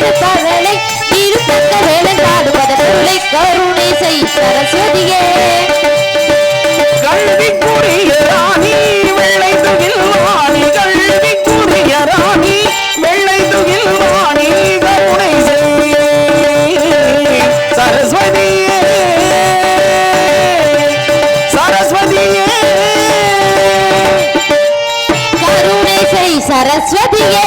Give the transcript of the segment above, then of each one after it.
செய் சரஸ்வதியே பிரதானி கருணை செய் சரஸ்வதியே. கமலாசனியே கருணை செய் சரஸ்வதியே.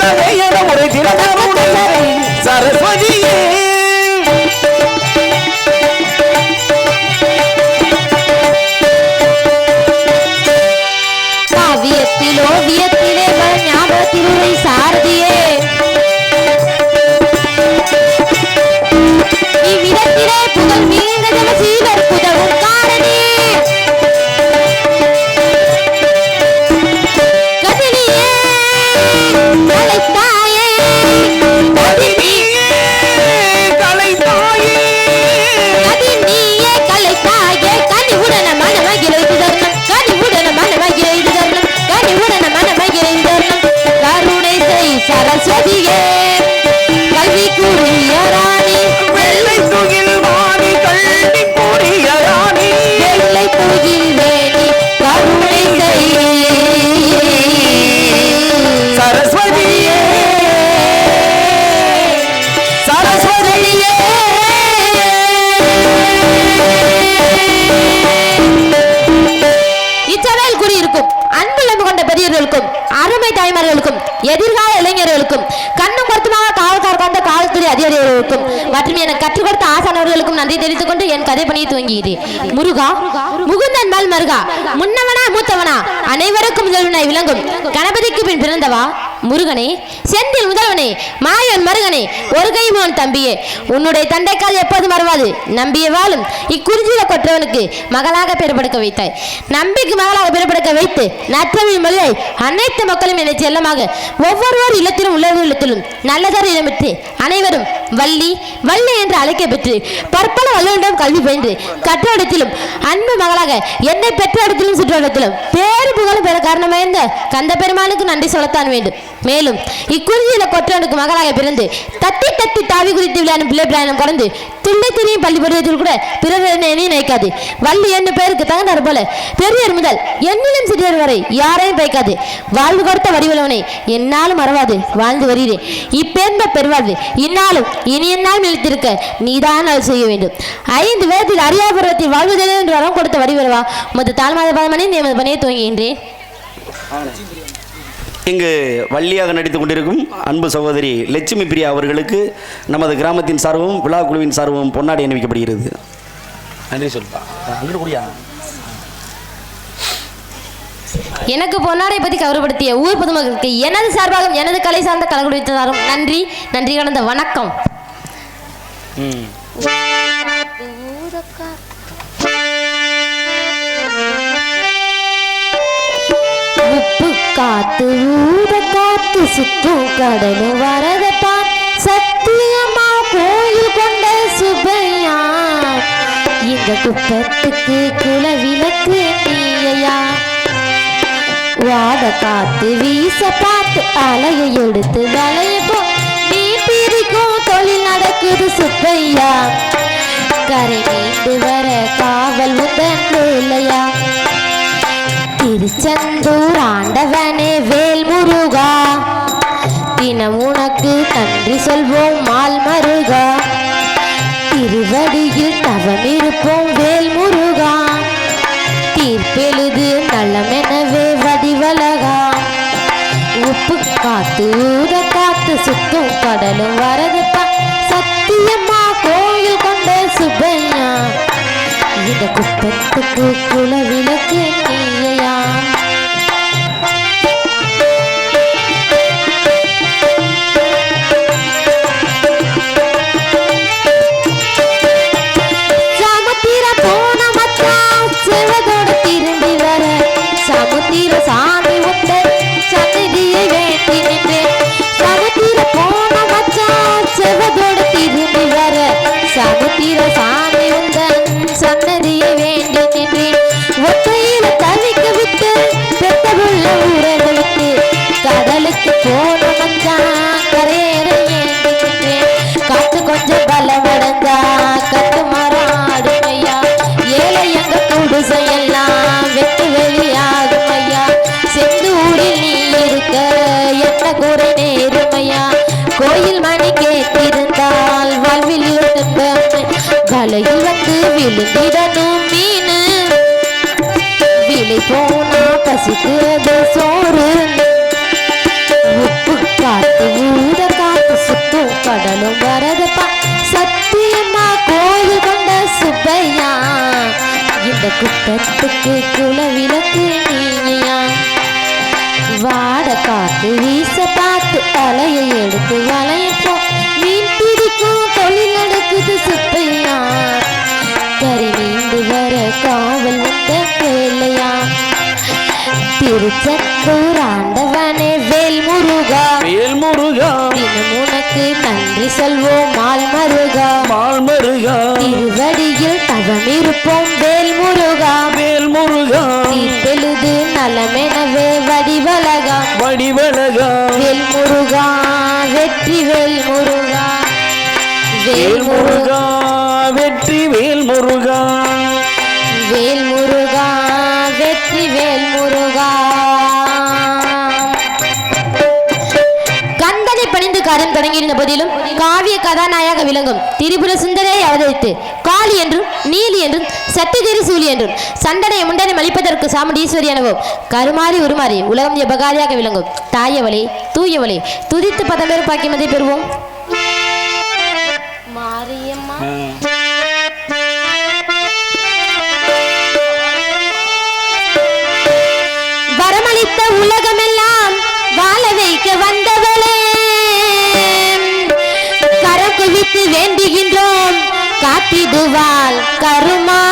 அதற்கு முறை திறந்த இச்சபையில் குடியிருக்கும் அன்புலம் கொண்ட பெரியவர்களுக்கும் அருமை தாய்மார்களுக்கும் எதிர்கால இளைஞர்களுக்கும் கண்ணும் கருத்துமாக காவல்கார் கொண்ட காவல்துறை அதிகாரிகளுக்கும் மற்றும் எனக்கு கற்றுக் கொடுத்த ஆசானவர்களுக்கும் நன்றி தெரிவித்துக் என் கதை துவங்கியது முருகா முகுந்தன் மருகா முன்னவனா மூத்தவனா அனைவருக்கும் விளங்கும். கணபதிக்கு பின் பிறந்தவா? முருகனே செந்தில் முதல்வனே மாயன் மருகனே ஒரு கைமான் தம்பியே. உன்னுடைய தண்டைக்கால் எப்போது மறவாது நம்பிய வாழும் இக்குறிஞ்சியில கொற்றவனுக்கு மகளாக பிறப்படுக்க வைத்தாய். நம்பிக்கு மகளாக பிறப்படுக்க வைத்து நற்றமிழ் மொழியை அனைத்து மக்களும் என்னை செல்லமாக ஒவ்வொருவர் இல்லத்திலும் உள்ளவர் இல்லத்திலும் நல்லதர் இடம்பெற்று அனைவரும் வள்ளி வள்ளி என்று அழைக்க பெற்று பற்பல வல்லுவரிடம் கல்வி பயின்று கற்ற இடத்திலும் அன்பு மகளாக என்னை பெற்ற இடத்திலும் சுற்ற இடத்திலும். பேரு புகழும் பெற காரணமாயிருந்த கந்த பெருமானுக்கு நன்றி சொல்லத்தான் வேண்டும். மேலும் இக்குறிஞ்சியில கொற்றவனுக்கு மகளாக பிறந்து தத்தி தத்தி தாவி குறித்து விளையாடும் பிள்ளை பிராயணம் குறைந்து துள்ளை திரியும் பள்ளி பருவத்தில் கூட பிறர் என்னையும் நினைக்காது. வள்ளி என்ன பெயருக்கு தகுந்தார் போல பெரியர் முதல் என்னிலும் சிறியர் வரை யாரையும் பயக்காது வாழ்வு கொடுத்த வடிவலவனை என்னாலும் மறவாது வாழ்ந்து வருகிறேன் இப்பேர்ந்த பெருவாழ்வு இந்நாளும் இனி என்னால் நிலைத்திருக்க நீதான் அது செய்ய வேண்டும். ஐந்து வேதத்தில் அரியாபுரத்தில் வாழ்வதில்லை என்று வரம் கொடுத்த வடிவரவா மொத்த தாழ்மாத பதமணி எமது பணியை துவங்குகின்றேன். இங்கு வள்ளியாக நடித்துக் கொண்டிருக்கும் அன்பு சகோதரி லட்சுமி பிரியா அவர்களுக்கு நமது கிராமத்தின் சார்பும் விழா குழுவின் சார்பும் பொன்னாடை அணிவிக்கப்படுகிறது. நன்றி சொல்பா அங்கிட்டு கூடியா? எனக்கு பொன்னாடை பற்றி கௌரவப்படுத்திய ஊர் பொதுமக்களுக்கு எனது சார்பாக எனது கலை சார்ந்த கலகுடித்தாரும் நன்றி. நன்றி கலந்த வணக்கம். ம். காத்து கடலும் வரத சத்தியமா கோயில் கொண்ட சுபையா இந்த குப்பத்துக்கு குல விளக்கு நீயா வாத காத்து வீச பார்த்து அலைய எடுத்து வளைய போ. நீ பிரிக்கும் தொழில் நடக்குது சுப்பையா? கரை மீண்டு வர காவல் உதன் வேலையா? திருச்செந்தூர் ஆண்டவனே வேல் முருகா தினம் உனக்கு நன்றி சொல்வோம் மால் மருகா. திருவடியில் தவம் இருப்போம் வேல் முருகா. தீர்ப்பெழுது நல்லமெனவே வடிவலகா. உப்பு காத்து ஊத காத்து சுத்தும் கடலும் வரதுப்பா சத்தியம்மா கோயில் கொண்ட சுப்பையா. இந்த குப்பத்துக்கு குல திருச்செந்தூர் ஆண்டவனே வேல் முருகா வேல் முருகா தினம் உனக்கு நன்றி சொல்வோம் மால் மருகா மால் மருகா திருவடியில் தவம் இருப்போம் வேல் முருகா வேல் முருகா தீர்த்தெழுது நலமெனவே வடிவலகா வடிவழகா. வேல் முருகா வெற்றி வேல் முருகா வேல் முருகா வெற்றி வேல் முருகா முருகா தொடங்கியிருந்த போதிலும் காவிய கதாநாயக விளங்கும் திரிபுர சுந்தரியை அவதரித்து காளி என்றும் நீலி என்றும் சத்தியதிரி சூலி என்றும் சண்டனை முண்டனை மலிப்பதற்கு சாமுண்டீஸ்வரி எனவும் கருமாறி உருமாறி உலகம் எபகாரியாக விளங்கும். தாயவளே தூயவளே துதித்து பதம்பெரும் பாக்கியமதை பெறுவோம். காத்திடுவாள் கருமாரி.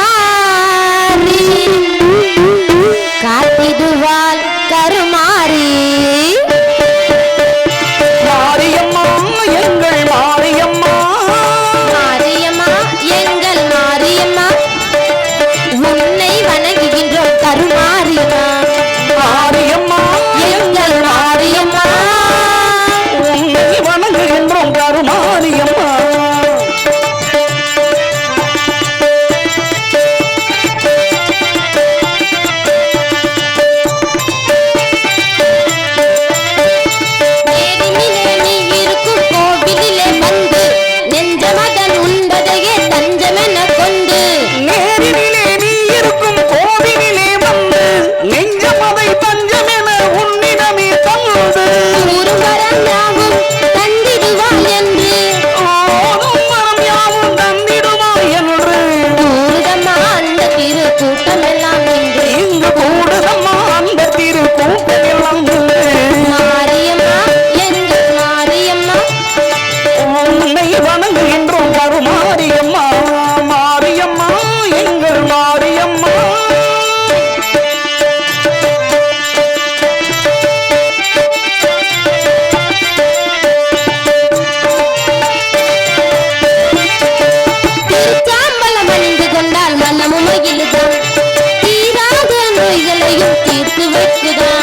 You're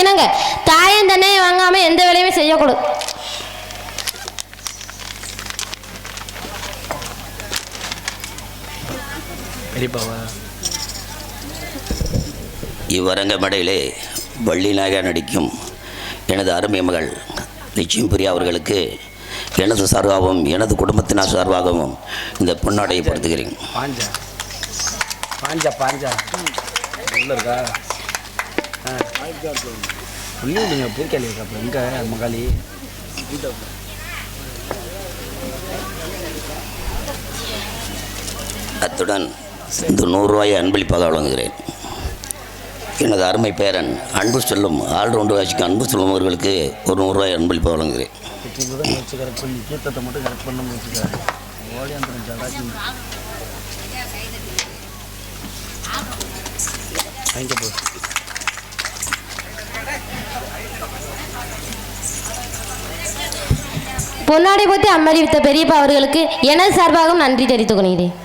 என்பதற்கிணங்க தாயன் தன்னை வாங்காம எந்த வேலையுமே செய்யக்கூடாது. இவ்வரங்க மேடையிலே வள்ளி நாயகா நடிக்கும் எனது அருமை மகள் நிச்சயம் பிரியா அவர்களுக்கு எனது சார்பாகவும் எனது குடும்பத்தினர் சார்பாகவும் இந்த பொன்னாடையை படுத்துகிறேன் பாஞ்சா? பாஞ்சா பாஞ்சா. உள்ள நீங்கள் புள்ளி இல்லைங்க பூக்காளி அப்புறம் அத்துடன் இந்த நூறுரூவாயை அன்பளிப்பாக வழங்குகிறேன். எனது அருமை பேரன் அன்பு செல்லும் ஆல்ரவுண்டு வாசிக்கு அன்பு செல்லும் அவர்களுக்கு ஒரு நூறுரூவாய் அன்பளிப்பாக வழங்குகிறேன். முதல் பொன்னாடை போட்டு அம்மறிவித்த பெரியப்பா அவர்களுக்கு எனது சார்பாகவும் நன்றி தெரிவித்துக் கொள்கிறேன்.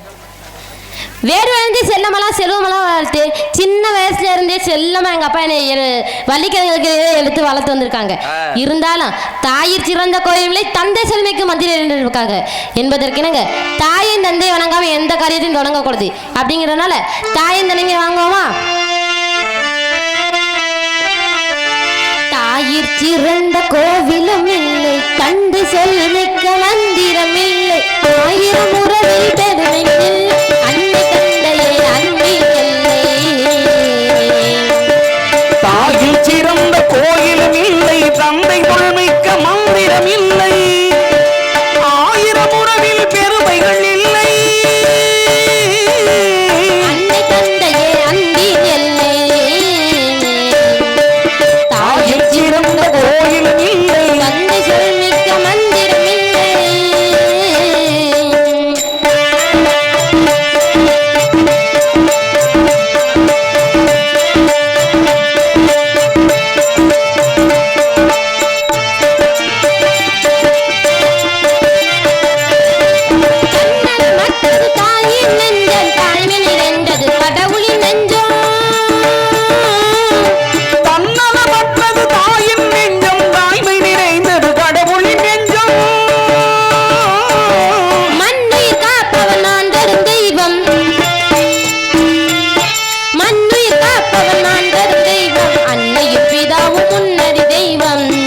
வேறு வந்து செல்லமெல்லாம் செல்வமெல்லாம் வளர்த்து சின்ன வயசுல இருந்தே செல்லமா எங்க அப்பா என்னை வள்ளிக்கிழங்குக்கு எடுத்து வளர்த்து வந்திருக்காங்க. இருந்தாலும் தாயிற் சிறந்த கோயில்களை தந்தை செல்மைக்கு மந்திரம் இருக்காங்க என்பதற்கினங்க தாயின் தந்தை வணங்காம எந்த காரியத்தையும் தொடங்கக்கூடாது. அப்படிங்கிறதுனால தாயின் தந்தைங்க வாங்குவோமா? தாயிற் சிறந்த கோவிலும் இல்லை. கண்டு சொல் மிக்க மந்திரம் இல்லை. ஆயிரம் உறவில் பெருமை அன்னை தந்தையே தாயில் சிறந்த கோயிலும் இல்லை. தந்தை மந்திரம் இல்லை. ஆயிரம் உறவில் பெருமைகள் முன்னறி தெய்வம்.